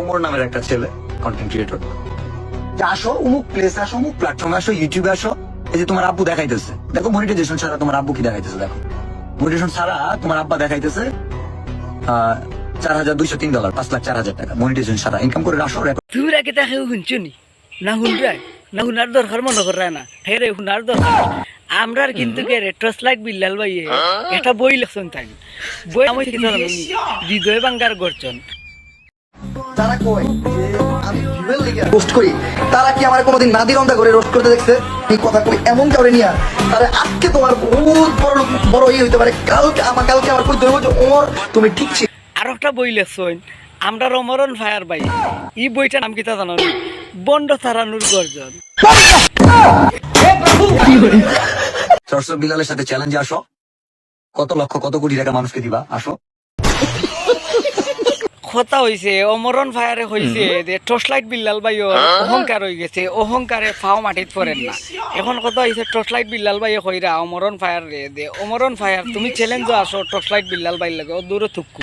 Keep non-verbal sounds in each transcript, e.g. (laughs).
ওমর নামের একটা ছেলে কন্টেন্ট ক্রিয়েটর আসো অমুক প্লেস আসো অমুক প্ল্যাটফর্মে আসো ইউটিউবে আসো এই যে তোমার আব্বু দেখাইতেছে। দেখো মনিটাইজেশন ছাড়া তোমার আব্বু কি দেখাইতেছে দেখো। মনিটাইজেশন ছাড়া তোমার আব্বা দেখাইতেছে চার হাজার দুইশো তিন ডলার পাঁচ লাখ চার হাজার টাকা। মনিটাইজেশন ছাড়া ইনকাম করে আসো তুই তাকে শুনছো না? শুনরাই না শুনার দরকার মনে করে না। হে রে শুনার দরকার। আমরা কিন্তু কে রে টর্চ লাইট বিল্লাল ভাইয়ে একটা বই লেখছেন তাই। বই আমি কি জানি হৃদয় বাঙ্গার গর্জন। তারা কই? যে আমি ভিউয়ের লেগে রোস্ট করি। তারা কি আমার কোনোদিন নাদি রন্দা করে রোস্ট করতে দেখছে? এই কথা কই এমন কাউরে নিয়া তারা আজকে তোমার বহুত বড় বড় ইয়ে হইতে পারে। কালকে আমার কালকে আমার কই যে ওমর তুমি ঠিক ছিল আর একটা বই লেখছেন। আমরা রমরন ফায়ার ভাই। এই বইটার নাম কিতা জানো? বন্ড তারানুর গর্জন। সরস্বত বিলালের সাথে চ্যালেঞ্জে আসো। কত লক্ষ কত কোটি টাকা মানুষকে দিবা? আসো। কথা হইছে অমরণ ফায়ারে হইছে যে টর্চলাইট বিল্লাল ভাই অহংকার হয়ে গেছে অহংকারে ফাও মাটিত পড়েন না। এখন কথা হইছে টর্চলাইট বিল্লাল ভাই হইরা অমরণ ফায়ার রে দে অমরণ ফায়ার তুমি চ্যালেঞ্জ আসো টর্চলাইট বিল্লাল ভাই লাগে ও দূরে থুকু।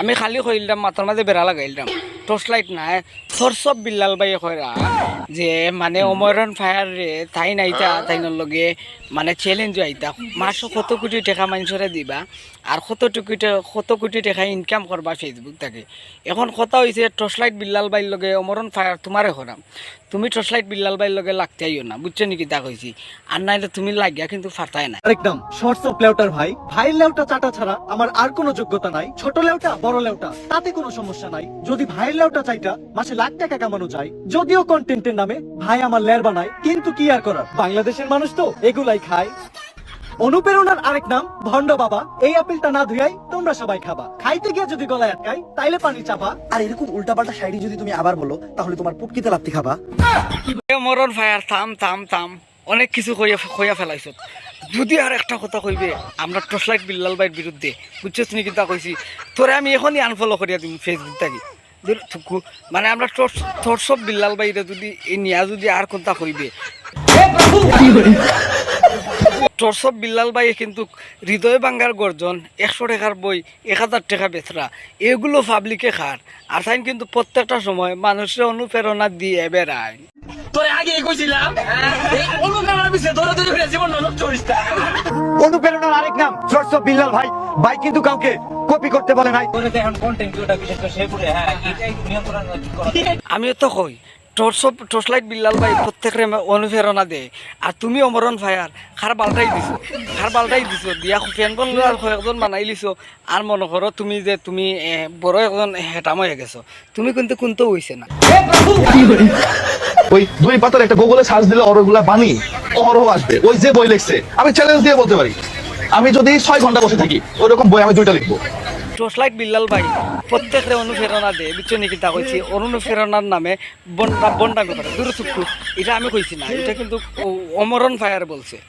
আমি খালি হইলাম মাথার মাঝে বেড়া লাগাইলাম। টর্চ লাইট নাই সরসব বিল্লাল ভাই কইরা যে মানে অমরণ ফায়ার রে তাই নাইতা তাইনোর লগে মানে চ্যালেঞ্জ আইতা মাসও কত কোটি টাকা মানুষরে দিবা আর কত কোটি টা- কত কোটি টাকা ইনকাম করবা ফেসবুক থেকে এখন কথা হয়েছে টর্চ লাইট বিল্লাল বাইর লগে অমরণ ফায়ার তোমারে করাম তুমি টর্চ লাইট বিল্লাল বাইর লগে লাগতে আইও না বুঝছ নাকি তা কইছি আর নাইলে তুমি লাগিয়া কিন্তু ফাটাই না একদম শর্টস অফ লেউটার ভাই ভাইয়ের লেউটা চাটা ছাড়া আমার আর কোনো যোগ্যতা নাই ছোট লেউটা বড় লেউটা তাতে কোনো সমস্যা নাই। যদি ভাইয়ের লেউটা চাইটা মাসে লাখ টাকা কামানো যায়। যদিও কন্টেন্টের নামে ভাই আমার লের বানায় কিন্তু কি আর করার? বাংলাদেশের মানুষ তো এগুলাই খায়। অনুপ্রেরণার আরেক নাম ভন্ড বাবা এই আপেলটা না ধুয়াই তোমরা সবাই খাবা। খাইতে গিয়ে যদি গলায় আটকাই তাইলে পানি চাপা। আর এরকম উল্টাপাল্টা যদি তুমি আবার বলো তাহলে তোমার পুটকিতে লাত্তি খাবা। অমরণ ফায়ার থাম থাম থাম। অনেক কিছু কইয়া কইয়া ফেলাইছ। যদি আর একটা কথা কইবে আমরা টর্চ লাইট বিল্লাল বাইর বিরুদ্ধে বুঝছিস নাকি তা কইছি? তোরে আমি এখনই আনফলো করিয়া দিম ফেসবুক থুকু মানে আমরা তোর সব বিল্লাল বাইরে যদি নিয়া যদি আর কোনটা কইবে? টর্সব বিল্লাল ভাই কিন্তু হৃদয় বাঙ্গার গর্জন একশো টাকার বই এক হাজার টাকা বেচরা এগুলো পাবলিকে খার। আর তাই কিন্তু প্রত্যেকটা সময় মানুষের অনুপ্রেরণা দিয়ে বেড়ায়। অনুপ্রেরণার আরেক নাম শর্টস বিল্লাল ভাই। ভাই কিন্তু কাউকে কপি করতে বলে নাই। আমিও তো কই টর্চ টর্চ লাইট বিল্লাল ভাই প্রত্যেকের অনুপ্রেরণা দেয় আর তুমি অমরণ ফায়ার খার দিছো খার দিছো। দিয়া কয়েকজন বানাই লিছো। আর মনে করো তুমি যে তুমি বড় একজন হেটাম হয়ে গেছো। তুমি কিন্তু কোনটো হইছে না? ওই দুই পাতার একটা গুগলে সার্চ দিলে অরগুলা বানি অহরহ আসবে। ওই যে বই লিখছে, আমি চ্যালেঞ্জ দিয়ে বলতে পারি। আমি যদি ছয় ঘণ্টা বসে থাকি, ওরকম বই আমি দুইটা লিখব। টর্চ লাইট বিল্লাল ভাই, প্রত্যেকের অনুপ্রেরণা দেয় বুঝছ নাকি তা কইছি, অনুপ্রেরণার নামে বন্ডা বন্ডা করে, দূর চুক্কু এটা আমি কইছি না, এটা কিন্তু অমরণ ফায়ার বলছে। (laughs)